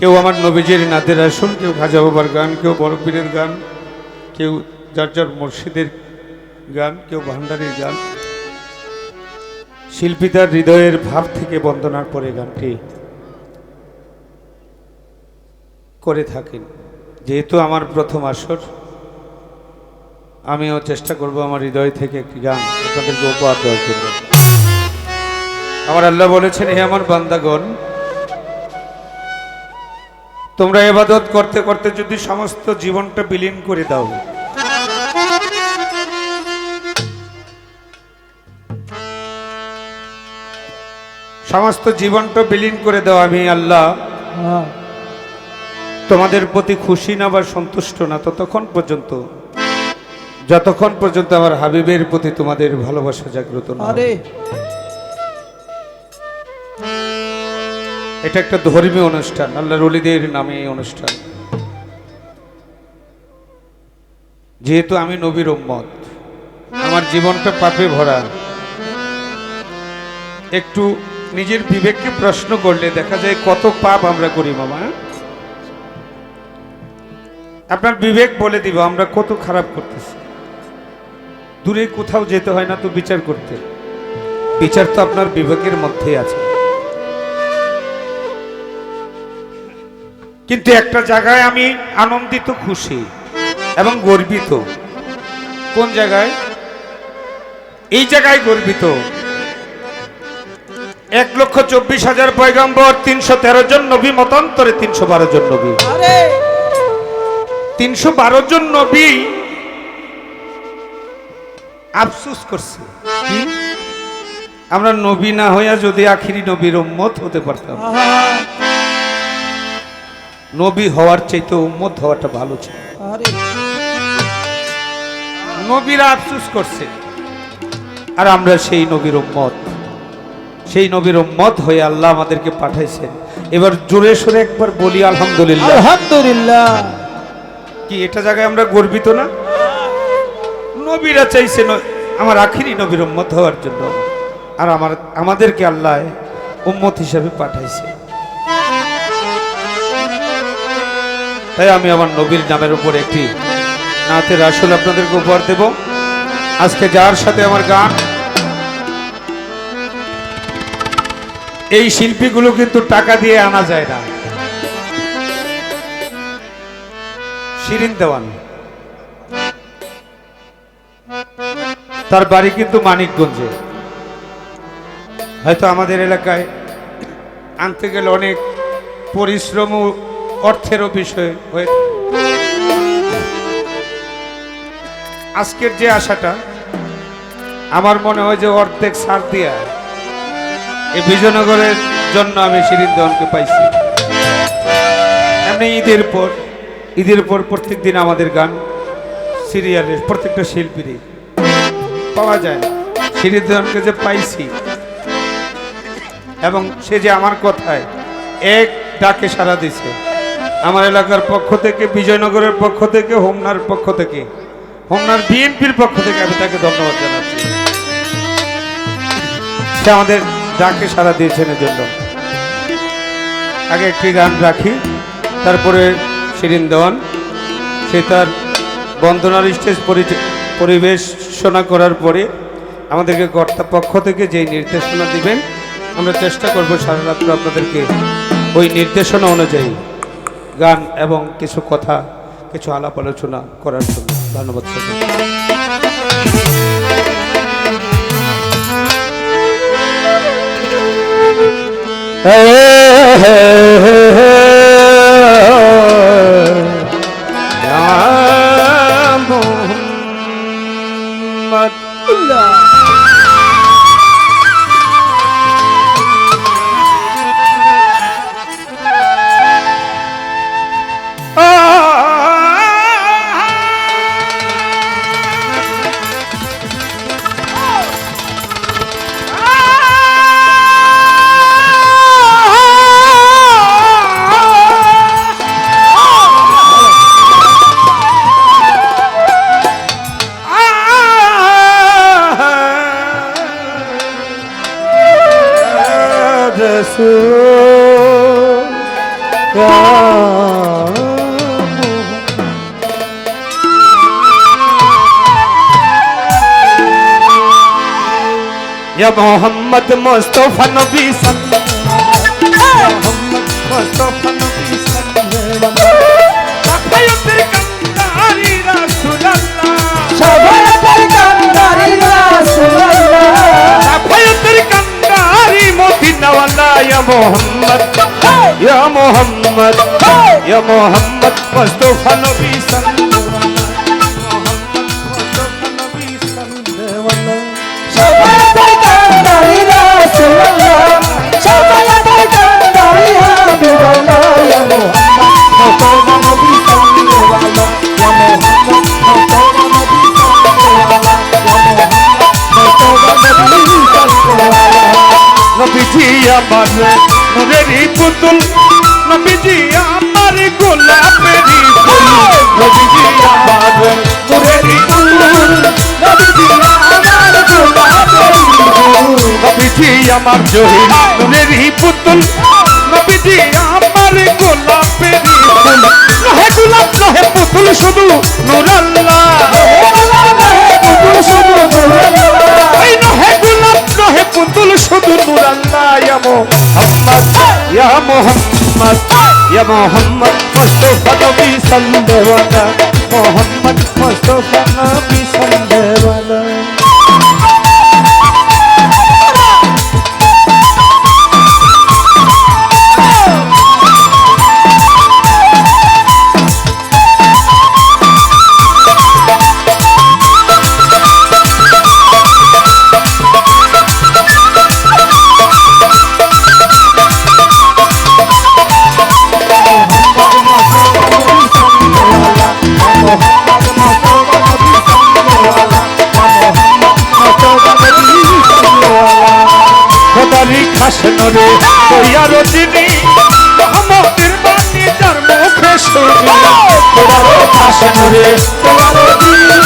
কেউ আমার নবীজির নাদের আসন, কেউ খাজা বাবার গান, কেউ বড় পীরের গান, কেউ যার যার মুর্শিদের গান, কেউ ভান্ডারির গান। শিল্পী তার হৃদয়ের ভাব থেকে বন্দনার পরে গানটি করে থাকেন। যেহেতু আমার প্রথম আসর, আমিও চেষ্টা করব আমার হৃদয় থেকে একটি গান আপনাদেরকে উপহার দেওয়ার জন্য। আমার আল্লাহ বলেছেন, হে আমার বান্দাগণ তোমরা এবাদত করতে করতে যদি সমস্ত জীবনটা বিলীন করে দাও। সমস্ত জীবনটা বিলীন করে দাও আমি আল্লাহ। হ্যাঁ। তোমাদের প্রতি খুশি না বা সন্তুষ্ট না ততক্ষণ পর্যন্ত। যতক্ষণ পর্যন্ত আমার হাবিবের প্রতি তোমাদের ভালোবাসা জাগ্রত না এটা একটা ধর্মীয় অনুষ্ঠান আল্লাহ রলিদের নামে এই অনুষ্ঠান। যেহেতু আমি নবীর উম্মত, আমার জীবনটা পাপে ভরা। একটু নিজের বিবেককে প্রশ্ন করলে দেখা যায় কত পাপ আমরা করি, মামা হ্যাঁ? আপনার বিবেক বলে দিব, আমরা কত খারাপ করতেছি। দূরে কোথাও যেতে হয় না তো বিচার করতে। বিচার তো আপনার বিবেকের মধ্যেই আছে। কিন্তু একটা জায়গায় আমি আনন্দিত খুশি এবং গর্বিত। কোন জায়গায়? এই জায়গায় গর্বিত। এক লক্ষ চব্বিশ হাজার পয়গম্বর তিনশো তেরো জন নবী মতান্তরে তিনশো বারো জন নবী। তিনশো বারো জন নবী আফসুস করছে। আমরা নবী না হইয়া যদি আখিরি নবীর উম্মত হতে পারতাম। নবী হওয়ার চাইতে উম্মত হওয়াটা ভালো ছিল। আরে। নবীরা আফসুস করছে। আর আমরা সেই নবীর উম্মত। সেই নবীর উম্মত হয়ে আল্লাহ আমাদেরকে পাঠাইছেন। এবার জোরে সোরে একবার বলি আলহামদুলিল্লাহ। আলহামদুলিল্লাহ। কি এটা জায়গায় আমরা গর্বিত না? নবীরা চাইছে ন- আমার আখিরি নবীর উম্মত হওয়ার জন্য। আর আমার আমাদেরকে আল্লাহ উম্মত হিসাবে পাঠাইছে। তাই আমি আমার নবীর নামের উপর একটি নাতের আসল আপনাদেরকে উপহার দেব। আজকে যার সাথে আমার গান, এই শিল্পীগুলো কিন্তু টাকা দিয়ে আনা যায় না। শিরিন দেওয়ান। তার বাড়ি কিন্তু মানিকগঞ্জে। হয়তো আমাদের এলাকায় আনতে গেলে অনেক পরিশ্রম ও অর্থেরও বিষয় হয়ে আজকের যে আশাটা, আমার মনে হয় যে অর্ধেক সার দিয়া এই বিজয়নগরের জন্য আমি শিরিন দেওয়ানকে পাইছি। এমনি ঈদের পর ঈদের পর প্রত্যেক দিন আমাদের গান সিরিয়ালের প্রত্যেকটা শিল্পীরই। পাওয়া যায়। না শিরিন দেওয়ানকে যে পাইছি, এবং সে যে আমার কথায় এক ডাকে সাড়া দিছে। আমার এলাকার পক্ষ থেকে, বিজয়নগরের পক্ষ থেকে, হোমনার পক্ষ থেকে, হোমনার বিএনপির পক্ষ থেকে আমি তাকে ধন্যবাদ জানাচ্ছি। সে আমাদের ডাকে সাড়া দিয়েছেন এর জন্য আগে একটি গান রাখি, তারপরে শিরিন দেওয়ান। সে তার বন্দনার স্টেজ পরিবেশনা করার পরে আমাদেরকে কর্তা পক্ষ থেকে যেই নির্দেশনা দিবেন, আমরা চেষ্টা করব সারা রাত্র আপনাদেরকে ওই নির্দেশনা অনুযায়ী গান এবং কিছু কথা কিছু আলাপ আলোচনা করার জন্য ধন্যবাদ সকলকে। রাসূল রাম या मोहम्मद मुस्तफा नबी सल्लल्लाहु মোহাম্মদ ইয়া মোহাম্মদ ইয়া মোহাম্মদ মুস্তাফা নবী সাল্লাল্লাহু আমার নূরেরই পুতুল নবীজি আমার গোলাপেরই পুতুল গোলাপ নহে পুতুল শুধু নূর ইয়া মোহাম্মদ ইয়া মোহাম্মদ মুস্তাফা নবী সাল্লাল্লাহু আলাইহি মোহাম্মদ মুস্তাফা নবী সাল্লাল্লাহু আলাইহি কইয়া রজনী মোহাম্মদের বাণী যার মুখে শুনি। খোদারি খাসনরে কইয়া রজনী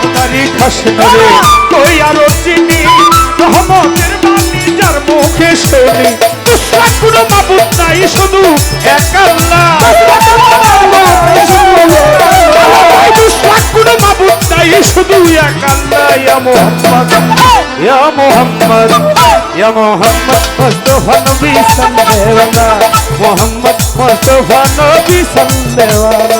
খোদারি খাসনরে কইয়া রজনী মোহাম্মদের বাণী যার শুধু এক কোনো মাবুদ নাই শুধু এক আল্লাহ ইয়া মোহাম্মদ ইয়া মোহাম্মদ ইয়া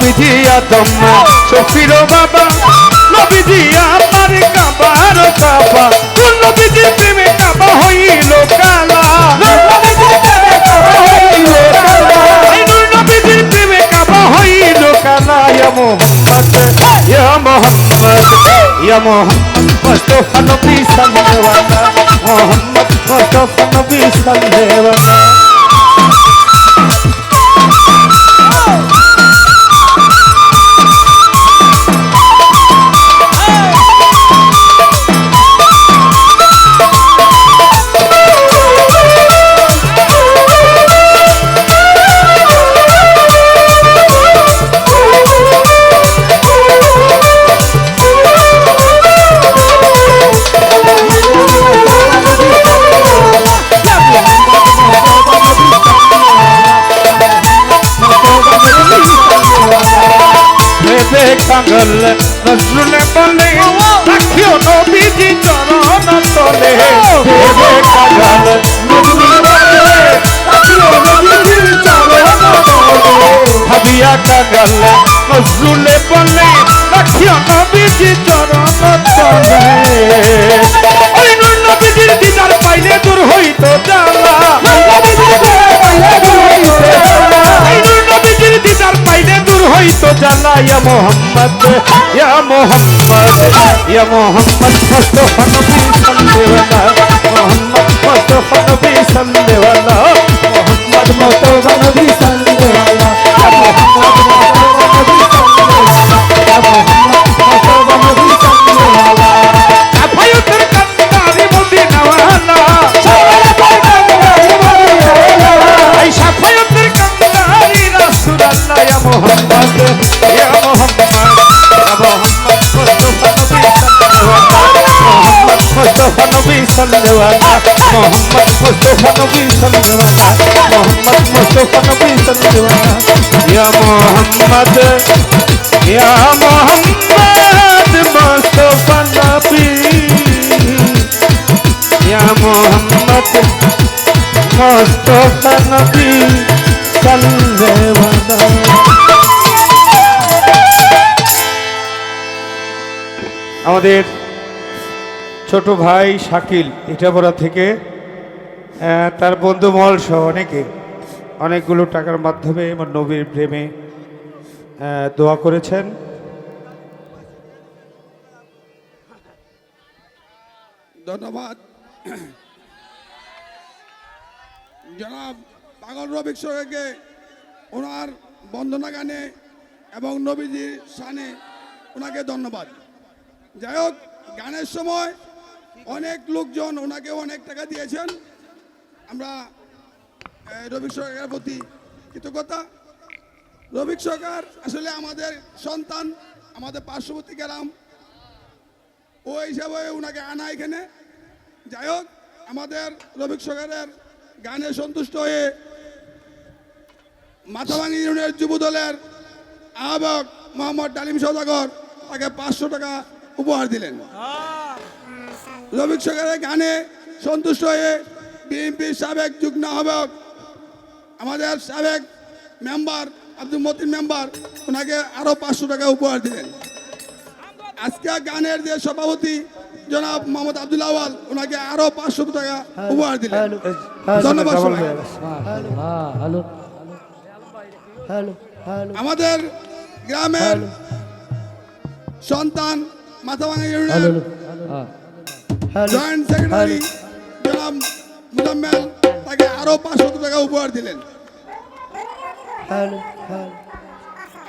নবীজি আদম শফির বাবা নবীজি আমার কাবার কাবা। কোন নবীজি প্রেমে কাবা হইল কালা। নবীজির প্রেমে কাবা হইল কালা। ইয়া মোহাম্মদ ইয়া মোহাম্মদ ইয়া মোহাম্মদ মুস্তাফা নবী সাল্লাল্লাহু আলাইহি মোহাম্মদ মুস্তাফা নবী সাল্লাল্লাহু আলাইহি নজরুলে বলে রাখিও নবীজি চরণ তলে ভেবে কাঙ্গল নজরুলে বলে রাখিও নবীজি চরণ তলে হইতো জ্বালা ইয়া মোহাম্মদ ইয়া মোহাম্মদ ইয়া মোহাম্মদ মুস্তাফা নবী সাল্লাল্লাহু মোহাম্মদ মুস্তাফা নবী সাল্লাল্লাহু মোহাম্মদ মুস্তাফা নবী সাল্লাল্লাহু ইয়া আমাদের ছোট ভাই শাকিল ইটাবড়া থেকে তার বন্ধু মহল সহ অনেকে, অনেকগুলো টাকার মাধ্যমে আমার নবীর প্রেমে দোয়া করেছেন। ধন্যবাদ। জনাব পাগল রবিক সরকারকে ওনার বন্দনা গানে এবং নবীজির শানে ওনাকে ধন্যবাদ। যাই হোক, গানের সময় অনেক লোকজন ওনাকে অনেক টাকা দিয়েছেন। আমরা রবিক সরকারের প্রতি কৃতজ্ঞতা। রবিক সরকার আসলে আমাদের সন্তান আমাদের পার্শ্ববর্তী গ্রাম। ও হিসাবে ওনাকে আনা এখানে। যাই হোক আমাদের রবিক সরকারের গানে সন্তুষ্ট হয়ে মাথাভাঙি ইউনিয়নের যুব দলের আহ্বায়ক মোহাম্মদ ডালিম সৌদাগর তাকে পাঁচশো টাকা উপহার দিলেন। রবিক সরকারের গানে সন্তুষ্ট হয়ে বিএনপির সাবেক যুগ্ম আহ্বায়ক আমাদের সাবেক মেম্বার আব্দুল মতিন মেম্বার ওনাকে আরও পাঁচশো টাকা উপহার দিলেন। আজকে গানের যে সভাপতি জনাব মোহাম্মদ আব্দুল আওয়াল ওনাকে আরও পাঁচশো টাকা উপহার দিলেন। ধন্যবাদ আমাদের গ্রামের সন্তান মাথাভাঙা ইউনিয়ন জয়েন্ট সেক্রেটারি জনাব মুজাম্মেল তাকে আরও পাঁচশো টাকা উপহার দিলেন।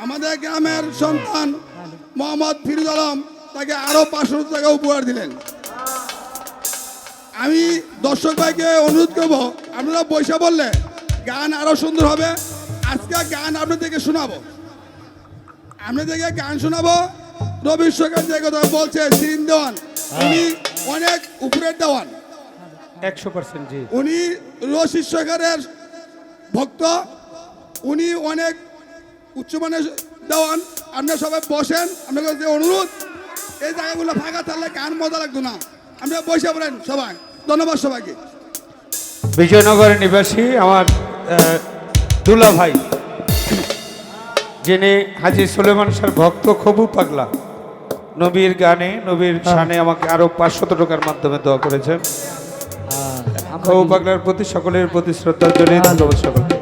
আমাদের গ্রামের সন্তান মোহাম্মদ ফিরুজ আলম তাকে আরও পাঁচশো টাকা উপহার দিলেন। আমি দর্শক ভাইকে অনুরোধ করব আপনারা পয়সা বললে গান আরও সুন্দর হবে। আজকে গান আপনাদেরকে শোনাবো। আপনাদেরকে গান শোনাবো। রবি সরকার যে কথা বলছে সিরিন দেওয়ান। উনি অনেক উপরের দেওয়ান। একশো পার্সেন্ট জি। উনি রশিদ সরকারের ভক্ত। উনি অনেক উচ্চমানের দেওয়ান। আপনারা সবাই বসেন আপনার কাছে অনুরোধ এই জায়গাগুলো ফাঁকা থাকলে গান মজা লাগতো না। আপনারা বসে পড়েন সবাই। ধন্যবাদ সবাইকে। বিজয়নগরের নিবাসী আমার দুলা ভাই যিনি হাজি সুলেমান স্যার ভক্ত খবু পাগলা। নবীর গানে নবীর শানে আমাকে আরও পাঁচশত টাকার মাধ্যমে দোয়া করেছেন। খবু পাগলার প্রতি সকলের প্রতি শ্রদ্ধার জন্য ধন্যবাদ সকলকে।